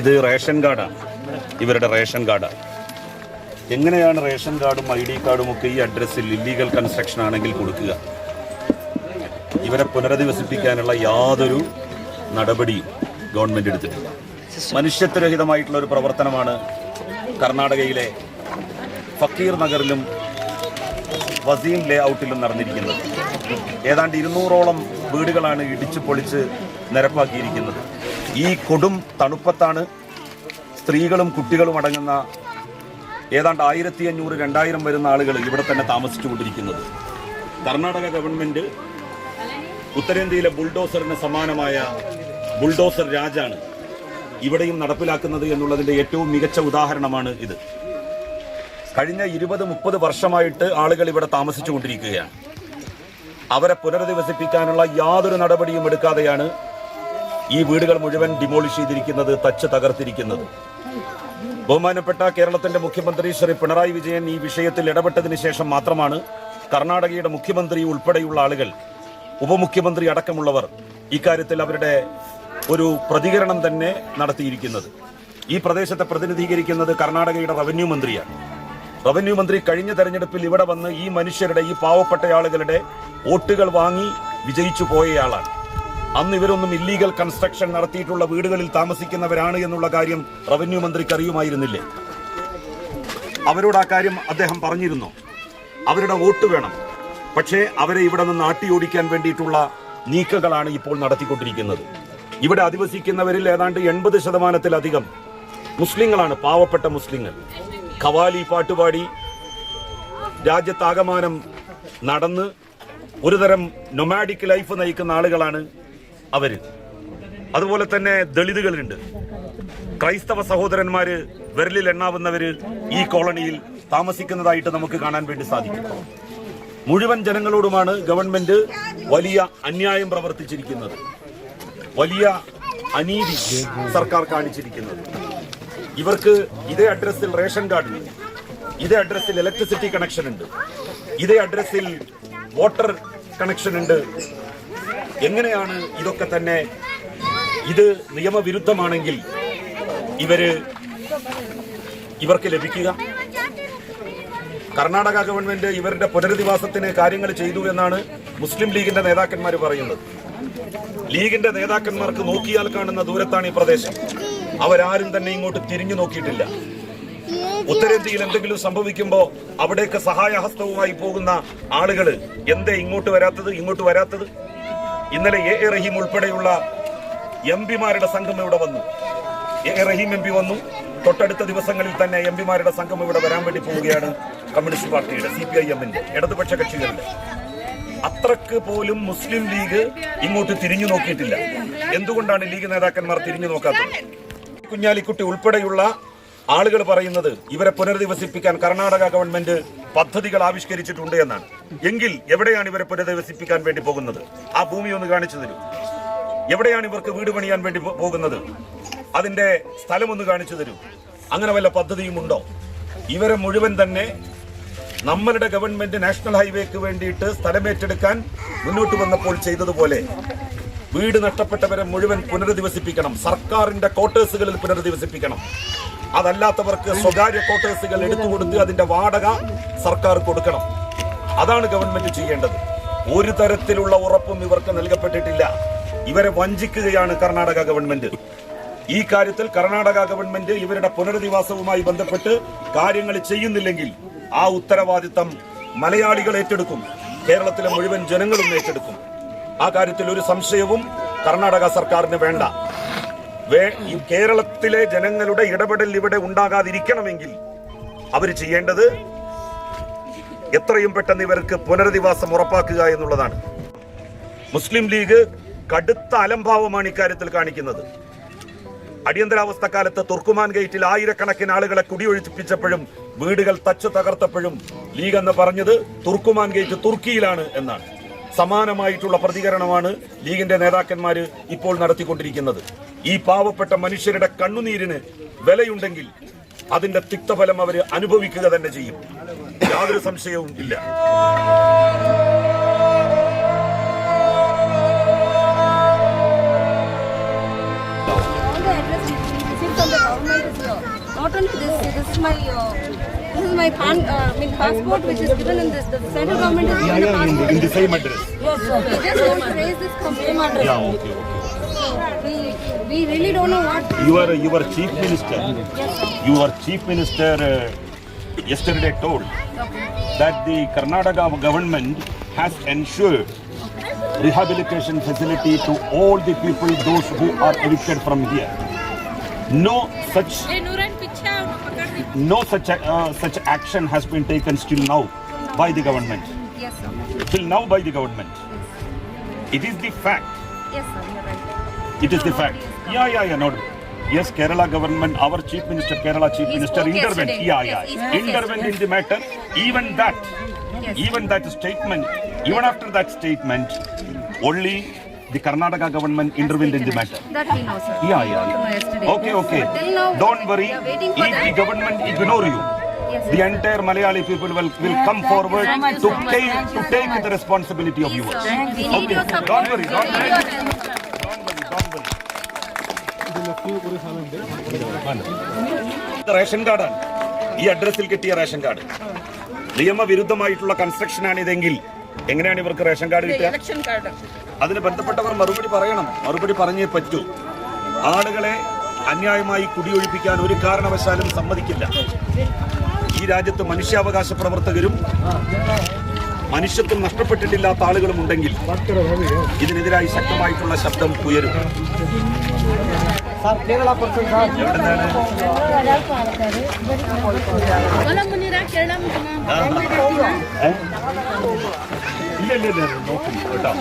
ഇത് റേഷൻ കാർഡാണ്. ഇവരുടെ റേഷൻ കാർഡാണ്. എങ്ങനെയാണ് റേഷൻ കാർഡും ഐ ഡി കാർഡും ഒക്കെ ഈ അഡ്രസ്സിൽ ഇല്ലീഗൽ കൺസ്ട്രക്ഷൻ ആണെങ്കിൽ കൊടുക്കുക? ഇവരെ പുനരധിവസിപ്പിക്കാനുള്ള യാതൊരു നടപടിയും ഗവൺമെന്റ് എടുത്തിട്ടില്ല. മനുഷ്യത്വരഹിതമായിട്ടുള്ള ഒരു പ്രവർത്തനമാണ് കർണാടകയിലെ ഫക്കീർ നഗറിലും വസീം ലേ ഔട്ടിലും നടന്നിരിക്കുന്നത്. ഏതാണ്ട് ഇരുന്നൂറോളം വീടുകളാണ് ഇടിച്ചു പൊളിച്ച് നിരപ്പാക്കിയിരിക്കുന്നത്. ഈ കൊടും തണുപ്പത്താണ് സ്ത്രീകളും കുട്ടികളും അടങ്ങുന്ന ഏതാണ്ട് ആയിരത്തി അഞ്ഞൂറ് രണ്ടായിരം വരുന്ന ആളുകൾ ഇവിടെ തന്നെ താമസിച്ചുകൊണ്ടിരിക്കുന്നത്. കർണാടക ഗവൺമെന്റ് ഉത്തരേന്ത്യയിലെ ബുൾഡോസറിന് സമാനമായ ബുൾഡോസർ രാജാണ് ഇവിടെയും നടപ്പിലാക്കുന്നത് എന്നുള്ളതിന്റെ ഏറ്റവും മികച്ച ഉദാഹരണമാണ് ഇത്. കഴിഞ്ഞ ഇരുപത് മുപ്പത് വർഷമായിട്ട് ആളുകൾ ഇവിടെ താമസിച്ചുകൊണ്ടിരിക്കുകയാണ്. അവരെ പുനരധിവസിപ്പിക്കാനുള്ള യാതൊരു നടപടിയും എടുക്കാതെയാണ് ഈ വീടുകൾ മുഴുവൻ ഡിമോളിഷ് ചെയ്തിരിക്കുന്നത് തച്ച് തകർത്തിരിക്കുന്നത്. ബഹുമാനപ്പെട്ട കേരളത്തിന്റെ മുഖ്യമന്ത്രി ശ്രീ പിണറായി വിജയൻ ഈ വിഷയത്തിൽ ഇടപെട്ടതിന് ശേഷം മാത്രമാണ് കർണാടകയുടെ മുഖ്യമന്ത്രി ഉൾപ്പെടെയുള്ള ആളുകൾ ഉപമുഖ്യമന്ത്രി അടക്കമുള്ളവർ ഇക്കാര്യത്തിൽ അവരുടെ ഒരു പ്രതികരണം തന്നെ നടത്തിയിരിക്കുന്നത്. ഈ പ്രദേശത്തെ പ്രതിനിധീകരിക്കുന്നത് കർണാടകയുടെ റവന്യൂ മന്ത്രിയാണ്. റവന്യൂ മന്ത്രി കഴിഞ്ഞ തെരഞ്ഞെടുപ്പിൽ ഇവിടെ വന്ന് ഈ മനുഷ്യരുടെ ഈ പാവപ്പെട്ട ആളുകളുടെ വോട്ടുകൾ വാങ്ങി വിജയിച്ചു പോയയാളാണ് അന്ന് ഇവരൊന്നും ഇല്ലീഗൽ കൺസ്ട്രക്ഷൻ നടത്തിയിട്ടുള്ള വീടുകളിൽ താമസിക്കുന്നവരാണ് എന്നുള്ള കാര്യം റവന്യൂ മന്ത്രിക്ക് അറിയുമായിരുന്നില്ലേ? അവരോട് ആ കാര്യം അദ്ദേഹം പറഞ്ഞിരുന്നു. അവരുടെ വോട്ട് വേണം. പക്ഷേ അവരെ ഇവിടെ നിന്ന് ആട്ടിയോടിക്കാൻ വേണ്ടിയിട്ടുള്ള നീക്കങ്ങളാണ് ഇപ്പോൾ നടത്തിക്കൊണ്ടിരിക്കുന്നത്. ഇവിടെ അധിവസിക്കുന്നവരിൽ ഏതാണ്ട് എൺപത് ശതമാനത്തിലധികം മുസ്ലിങ്ങളാണ് പാവപ്പെട്ട മുസ്ലിങ്ങൾ. ഖവാലി പാട്ടുപാടി രാജ്യത്താകമാനം നടന്ന് ഒരുതരം നൊമാഡിക് ലൈഫ് നയിക്കുന്ന ആളുകളാണ് അവർ അതുപോലെ തന്നെ ദളിതുകളുണ്ട്. ക്രൈസ്തവ സഹോദരന്മാര് വിരലിൽ എണ്ണാവുന്നവര് ഈ കോളനിയിൽ താമസിക്കുന്നതായിട്ട് നമുക്ക് കാണാൻ വേണ്ടി സാധിക്കും. മുഴുവൻ ജനങ്ങളോടുമാണ് ഗവൺമെന്റ് വലിയ അന്യായം പ്രവർത്തിച്ചിരിക്കുന്നത്. വലിയ അനീതി സർക്കാർ കാണിച്ചിരിക്കുന്നത്. ഇവർക്ക് ഇതേ അഡ്രസ്സിൽ റേഷൻ കാർഡ് ഉണ്ട്. ഇതേ അഡ്രസ്സിൽ ഇലക്ട്രിസിറ്റി കണക്ഷൻ ഉണ്ട്. ഇതേ അഡ്രസ്സിൽ വാട്ടർ കണക്ഷൻ ഉണ്ട്. എങ്ങനെയാണ് ഇതൊക്കെ തന്നെ? ഇത് നിയമവിരുദ്ധമാണെങ്കിൽ ഇവർ ഇവർക്ക് ലഭിക്കുക. കർണാടക ഗവൺമെന്റ് ഇവരുടെ പുനരധിവാസത്തിന് കാര്യങ്ങൾ ചെയ്തു എന്നാണ് മുസ്ലിം ലീഗിന്റെ നേതാക്കന്മാർ പറയുന്നത്. ലീഗിന്റെ നേതാക്കന്മാർക്ക് നോക്കിയാൽ കാണുന്ന ദൂരത്താണ് ഈ പ്രദേശം. അവരാരും തന്നെ ഇങ്ങോട്ട് തിരിഞ്ഞു നോക്കിയിട്ടില്ല. ഉത്തരേന്ത്യയിൽ എന്തെങ്കിലും സംഭവിക്കുമ്പോൾ അവിടേക്ക് സഹായഹസ്തവുമായി പോകുന്ന ആളുകൾ എന്തേ ഇങ്ങോട്ട് വരാത്തത് ഇങ്ങോട്ട് വരാത്തത്? ഇന്നലെ എ എ റഹീം ഉൾപ്പെടെയുള്ള എം പിമാരുടെ സംഘം ഇവിടെ വന്നു. A A Rahim M P വന്നു. തൊട്ടടുത്ത ദിവസങ്ങളിൽ തന്നെ എം പിമാരുടെ സംഘം ഇവിടെ വരാൻ വേണ്ടി പോവുകയാണ് കമ്മ്യൂണിസ്റ്റ് പാർട്ടിയുടെ സി പി ഐ എമ്മിന്റെ ഇടതുപക്ഷ കക്ഷികളുടെ. അത്രയ്ക്ക് പോലും മുസ്ലിം ലീഗ് ഇങ്ങോട്ട് തിരിഞ്ഞു നോക്കിയിട്ടില്ല. എന്തുകൊണ്ടാണ് ലീഗ് നേതാക്കന്മാർ തിരിഞ്ഞു നോക്കാത്തത്? കുഞ്ഞാലിക്കുട്ടി ഉൾപ്പെടെയുള്ള ആളുകൾ പറയുന്നത് ഇവരെ പുനരധിവസിപ്പിക്കാൻ കർണാടക ഗവൺമെന്റ് പദ്ധതികൾ ആവിഷ്കരിച്ചിട്ടുണ്ട് എന്നാണ്. എങ്കിൽ എവിടെയാണ് ഇവരെ പുനരധിവസിപ്പിക്കാൻ വേണ്ടി പോകുന്നത്? ആ ഭൂമി ഒന്ന് കാണിച്ചു തരൂ. എവിടെയാണ് ഇവർക്ക് വീട് പണിയാൻ വേണ്ടി പോകുന്നത്? അതിന്റെ സ്ഥലം ഒന്ന് കാണിച്ചു തരൂ. അങ്ങനെ വല്ല പദ്ധതിയും ഉണ്ടോ? ഇവരെ മുഴുവൻ തന്നെ നമ്മളുടെ ഗവൺമെന്റ് നാഷണൽ ഹൈവേക്ക് വേണ്ടിയിട്ട് സ്ഥലമേറ്റെടുക്കാൻ മുന്നോട്ട് വന്നപ്പോൾ ചെയ്തതുപോലെ വീട് നഷ്ടപ്പെട്ടവരെ മുഴുവൻ പുനരധിവസിപ്പിക്കണം. സർക്കാരിന്റെ ക്വാർട്ടേഴ്സുകളിൽ പുനരധിവസിപ്പിക്കണം. അതല്ലാത്തവർക്ക് സ്വകാര്യ ക്വാർട്ടേഴ്സുകൾ എടുത്തു കൊടുത്ത് അതിന്റെ വാടക സർക്കാർ കൊടുക്കണം. അതാണ് ഗവൺമെന്റ് ചെയ്യേണ്ടത്. ഒരു തരത്തിലുള്ള ഉറപ്പും ഇവർക്ക് നൽകപ്പെട്ടിട്ടില്ല. ഇവരെ വഞ്ചിക്കുകയാണ് കർണാടക ഗവൺമെന്റ്. ഈ കാര്യത്തിൽ കർണാടക ഗവൺമെന്റ് ഇവരുടെ പുനരധിവാസവുമായി ബന്ധപ്പെട്ട് കാര്യങ്ങൾ ചെയ്യുന്നില്ലെങ്കിൽ ആ ഉത്തരവാദിത്തം മലയാളികൾ ഏറ്റെടുക്കും. കേരളത്തിലെ മുഴുവൻ ജനങ്ങളും ഏറ്റെടുക്കും. ആ കാര്യത്തിൽ ഒരു സംശയവും കർണാടക സർക്കാരിന് വേണ്ട. കേരളത്തിലെ ജനങ്ങളുടെ ഇടപെടൽ ഇവിടെ ഉണ്ടാകാതിരിക്കണമെങ്കിൽ അവർ ചെയ്യേണ്ടത് എത്രയും പെട്ടെന്ന് ഇവർക്ക് പുനരധിവാസം ഉറപ്പാക്കുക എന്നുള്ളതാണ്. മുസ്ലിം ലീഗ് കടുത്ത അലംഭാവമാണ് ഇക്കാര്യത്തിൽ കാണിക്കുന്നത്. അടിയന്തരാവസ്ഥ കാലത്ത് തുർക്കുമാൻ ഗേറ്റിൽ ആയിരക്കണക്കിന് ആളുകളെ കുടിയൊഴിപ്പിച്ചപ്പോഴും വീടുകൾ തച്ചു തകർത്തപ്പോഴും ലീഗ് എന്ന് പറഞ്ഞത് തുർക്കുമാൻ ഗേറ്റ് തുർക്കിയിലാണ് എന്നാണ്. സമാനമായിട്ടുള്ള പ്രതികരണമാണ് ലീഗിന്റെ നേതാക്കന്മാർ ഇപ്പോൾ നടത്തിക്കൊണ്ടിരിക്കുന്നത് ഈ പാവപ്പെട്ട മനുഷ്യരുടെ കണ്ണുനീരിന് വിലയുണ്ടെങ്കിൽ അതിന്റെ തിക്തഫലം അവർ അനുഭവിക്കുക തന്നെ ചെയ്യും യാതൊരു സംശയവും ഇല്ല Not given this. This is my. Uh, is my pan, uh, I mean passport which is given in this. The central government is given a. In the same address. Yes, sir. We just don't raise this. Yeah, okay, okay. We, we really don't know what. You are you are chief minister. You are chief minister. Uh, yesterday told that the Karnataka government has ensured rehabilitation facility to all the people those who are evicted from here. No such no such uh, such action has been taken still now by the government Yes, sir. till now by the government it is the fact Yes, sir. You're right. it is the fact yeah yeah yeah no yes kerala government our chief minister kerala chief He minister spoke intervened yesterday. yeah Yes, yeah spoke intervened in yesterday. the matter even that Yes. even that statement even after that statement only the karnataka government intervened in the matter That we know, sir. yeah yeah, to yeah. okay okay till now, don't worry we are waiting for if the that. government ignore you Yes, the entire malayali people will, will come forward you to so much. take Thank to you so take the responsibility of yours. We need Okay. your support. Don't worry, don't worry. your help, sir. Don't worry, don't worry. ഇത് ration കാർഡാണ് ഈ അഡ്രസ്സിൽ കിട്ടിയ ration card നിയമവിരുദ്ധമായിട്ടുള്ള construction ആണ് ഇതെങ്കിൽ എങ്ങനെയാണ് ഇവർക്ക് ration card കിട്ടുക. അതിന് ബന്ധപ്പെട്ടവർ മറുപടി പറയണം. മറുപടി പറഞ്ഞേ പറ്റൂ. ആളുകളെ അന്യായമായി കുടിയൊഴിപ്പിക്കാൻ ഒരു കാരണവശാലും സമ്മതിക്കില്ല. ഈ രാജ്യത്ത് മനുഷ്യാവകാശ പ്രവർത്തകരും മനുഷ്യത്വം നഷ്ടപ്പെട്ടിട്ടില്ലാത്ത ആളുകളും ഉണ്ടെങ്കിൽ ഇതിനെതിരായി ശക്തമായിട്ടുള്ള ശബ്ദം ഉയരും? ഇല്ല ഇല്ല ഇല്ല നോക്കും കേട്ടോ